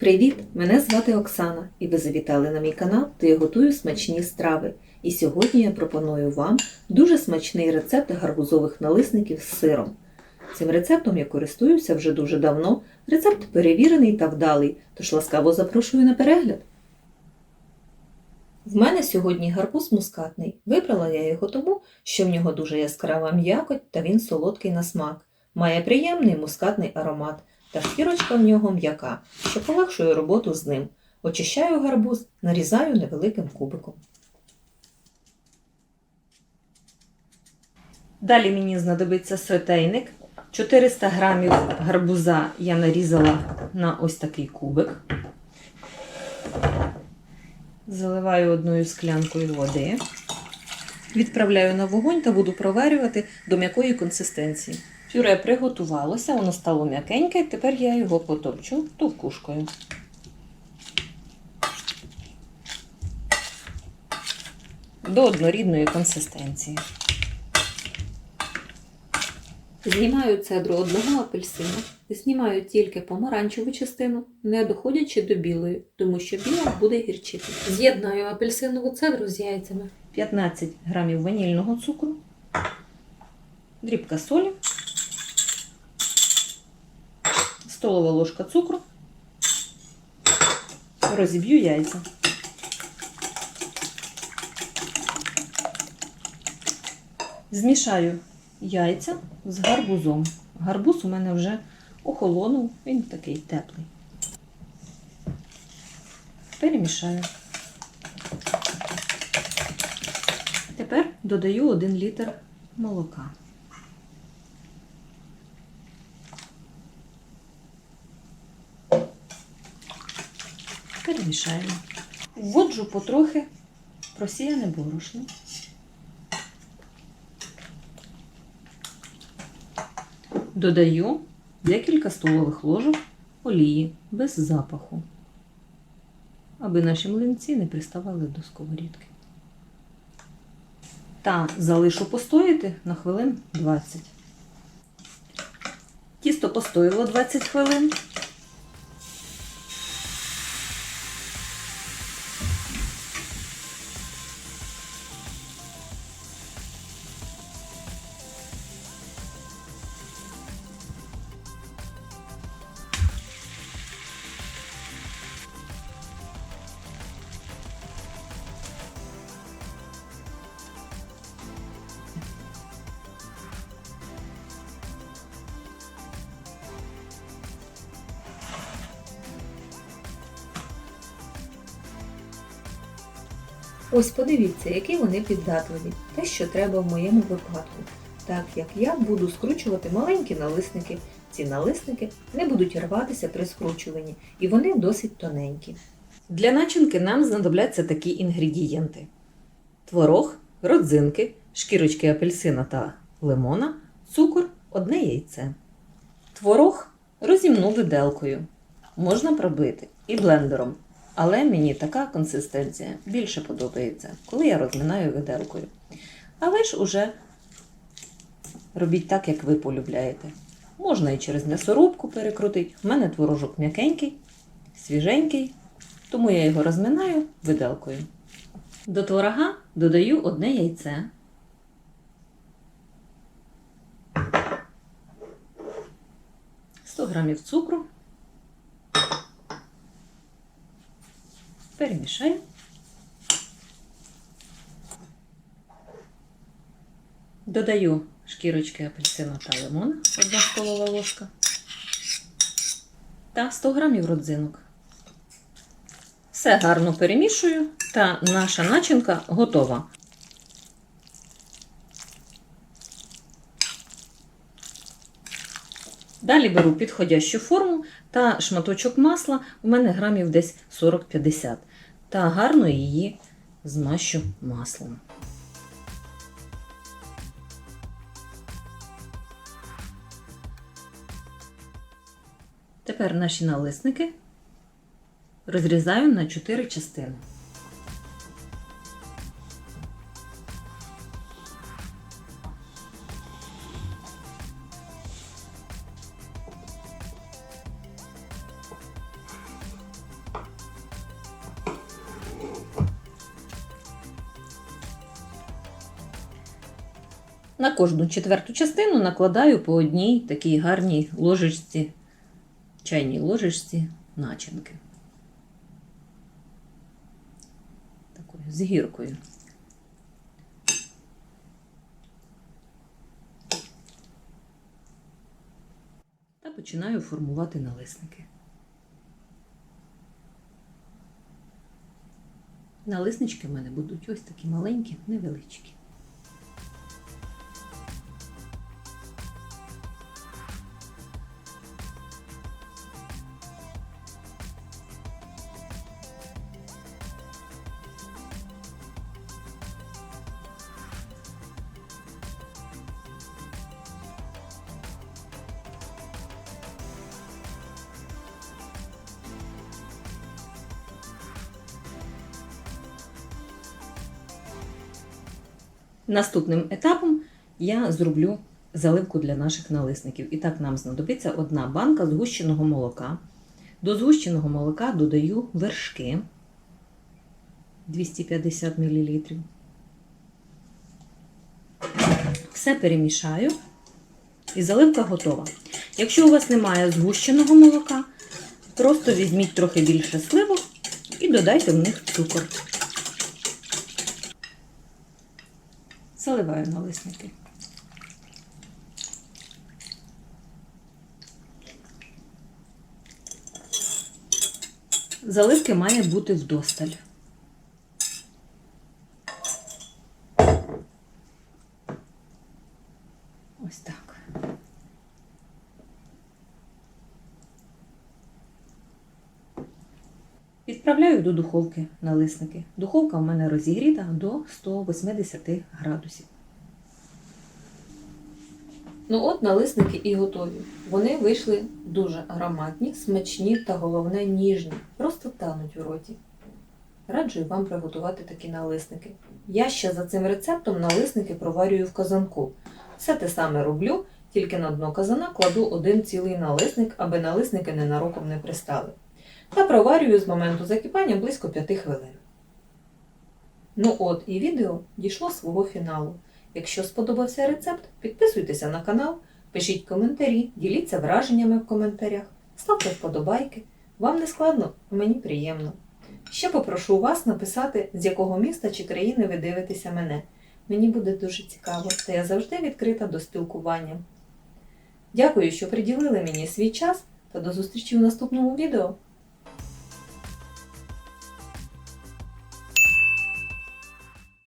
Привіт! Мене звати Оксана, і ви завітали на мій канал, де я готую смачні страви. І сьогодні я пропоную вам дуже смачний рецепт гарбузових налисників з сиром. Цим рецептом я користуюся вже дуже давно. Рецепт перевірений та вдалий, тож ласкаво запрошую на перегляд. В мене сьогодні гарбуз мускатний. Вибрала я його тому, що в нього дуже яскрава м'якоть та він солодкий на смак. Має приємний мускатний аромат та шкірочка в нього м'яка, що полегшує роботу з ним. Очищаю гарбуз, нарізаю невеликим кубиком. Далі мені знадобиться сотейник. 400 грамів гарбуза я нарізала на ось такий кубик. Заливаю одною склянкою води. Відправляю на вогонь та буду проварювати до м'якої консистенції. Пюре приготувалося, воно стало м'якеньке, тепер я його потопчу товкушкою. До однорідної консистенції. Знімаю цедру одного апельсина, знімаю тільки помаранчеву частину, не доходячи до білої, тому що біла буде гірчити. З'єднаю апельсинову цедру з яйцями. 15 грамів ванільного цукру, дрібка солі, столова ложка цукру, розіб'ю яйця. Змішаю яйця з гарбузом. Гарбуз у мене вже охолонув, він такий теплий. Перемішаю. Тепер додаю 1 літр молока. Перемішаємо. Вводжу потрохи просіяне борошно. Додаю декілька столових ложок олії без запаху, аби наші млинці не приставали до сковорідки та залишу постояти на хвилин 20. Тісто постояло 20 хвилин. Ось подивіться, які вони піддатливі, те, що треба в моєму випадку. Так як я буду скручувати маленькі налисники. Ці налисники не будуть рватися при скручуванні, і вони досить тоненькі. Для начинки нам знадобляться такі інгредієнти: творог, родзинки, шкірочки апельсина та лимона, цукор, одне яйце. Творог розімну виделкою. Можна пробити і блендером. Але мені така консистенція більше подобається, коли я розминаю виделкою. А ви ж уже робіть так, як ви полюбляєте. Можна і через м'ясорубку перекрутити. У мене творожок м'якенький, свіженький, тому я його розминаю виделкою. До творога додаю одне яйце. Грамів цукру. Перемішаю. Додаю шкірочки апельсину та лимона, одна столова ложка та 100 грамів родзинок. Все гарно перемішую, та наша начинка готова. Далі беру підходящу форму та шматочок масла, у мене грамів десь 40-50, та гарно її змащу маслом. Тепер наші налисники розрізаю на 4 частини. На кожну четверту частину накладаю по одній такій гарній ложечці, чайній ложечці начинки. Такою з гіркою. Та починаю формувати налисники. Налиснички в мене будуть ось такі маленькі, невеличкі. Наступним етапом я зроблю заливку для наших налисників. І так нам знадобиться одна банка згущеного молока. До згущеного молока додаю вершки 250 мл. Все перемішаю і заливка готова. Якщо у вас немає згущеного молока, просто візьміть трохи більше сливок і додайте в них цукор. Заливаю налисники. Заливки має бути вдосталь. Ось так. Відправляю до духовки налисники. Духовка у мене розігріта до 180 градусів. Ну от налисники і готові. Вони вийшли дуже ароматні, смачні та головне ніжні. Просто тануть у роті. Раджу вам приготувати такі налисники. Я ще за цим рецептом налисники проварюю в казанку. Все те саме роблю, тільки на дно казана кладу один цілий налисник, аби налисники ненароком не пристали. Та проварюю з моменту закипання близько 5 хвилин. Ну от і відео дійшло свого фіналу. Якщо сподобався рецепт, підписуйтеся на канал, пишіть коментарі, діліться враженнями в коментарях, ставте вподобайки. Вам не складно, мені приємно. Ще попрошу вас написати, з якого міста чи країни ви дивитеся мене. Мені буде дуже цікаво, та я завжди відкрита до спілкування. Дякую, що приділили мені свій час та до зустрічі у наступному відео.